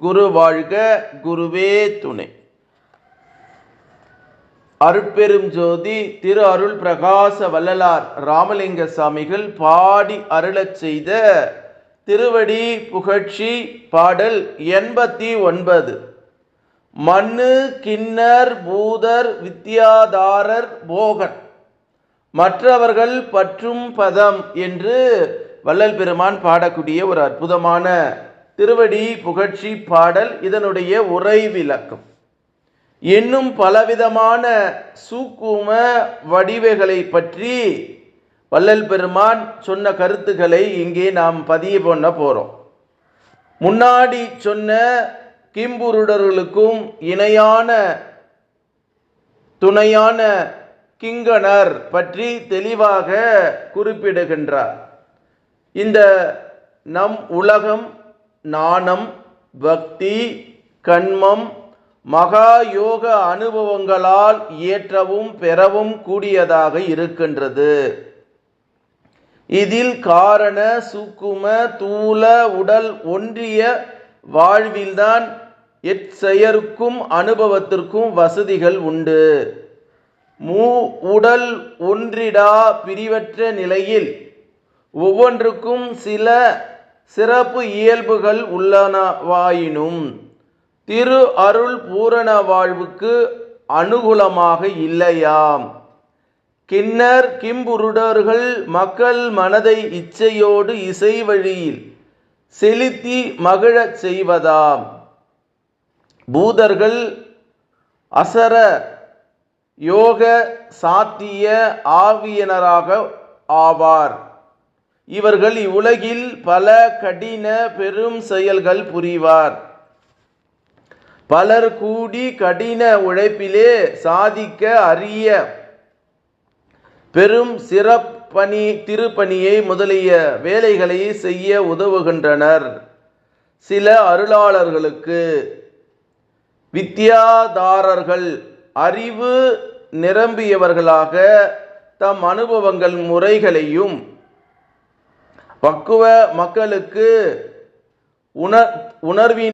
குரு வாழ்க குருவே துணை. அருட்பெரும் ஜோதி திரு அருள் பிரகாச வள்ளலார் ராமலிங்க சாமிகள் பாடி அருளச் செய்த திருவடி புகழ்ச்சி பாடல் எண்பத்தி ஒன்பது. மண்ணு கிண்ணர் பூதர் வித்யாதாரர் போகன். மற்றவர்கள் பற்றும் பதம் என்று வள்ளல் பெருமான் பாடக்கூடிய ஒரு அற்புதமான திருவடி புகழ்ச்சி பாடல் இதனுடைய உரை விளக்கம் இன்னும் பலவிதமான சூக்கும வடிவைகளை பற்றி வள்ளல் பெருமான் சொன்ன கருத்துக்களை இங்கே நாம் பதிய பண்ண போகிறோம் முன்னாடி சொன்ன கிம்புருடர்களுக்கும் இணையான துணையான கிங்கணர் பற்றி தெளிவாக குறிப்பிடுகின்றார். இந்த நம் உலகம் நாணம் பக்தி கண்மம் மகா யோக அனுபவங்களால் இயற்றவும் பெறவும் கூடியதாக இருக்கின்றது. இதில் காரண சுக்கும தூல உடல் ஒன்றிய வாழ்வில்தான் எச்செயருக்கும் அனுபவத்திற்கும் வசதிகள் உண்டு. மூ உடல் ஒன்றிடா பிரிவற்ற நிலையில் ஒவ்வொன்றுக்கும் சில சிறப்பு இயல்புகள் உள்ளனவாயினும் திரு அருள் பூரண வாழ்வுக்கு அனுகூலமாக இல்லையாம். கிண்ணர் கிம்புருடர்கள் மக்கள் மனதை இச்சையோடு இசை வழியில் செலுத்தி மகிழச் செய்வதாம். பூதர்கள் அசர யோக சாத்திய ஆவியனராக ஆவார். இவர்கள் இவ்வுலகில் பல கடின பெரும் செயல்கள் புரிவார். பலர் கூடி கடின உழைப்பிலே சாதிக்க அரிய பெரும் சிறப்பணி திருப்பணியை முதலிய வேலைகளை செய்ய உதவுகின்றனர். சில அருளாளர்களுக்கு வித்யாதாரர்கள் அறிவு நிரம்பியவர்களாக தம் அனுபவங்கள் முறைகளையும் பக்குவ மக்களுக்கு உணர் உணர்வின்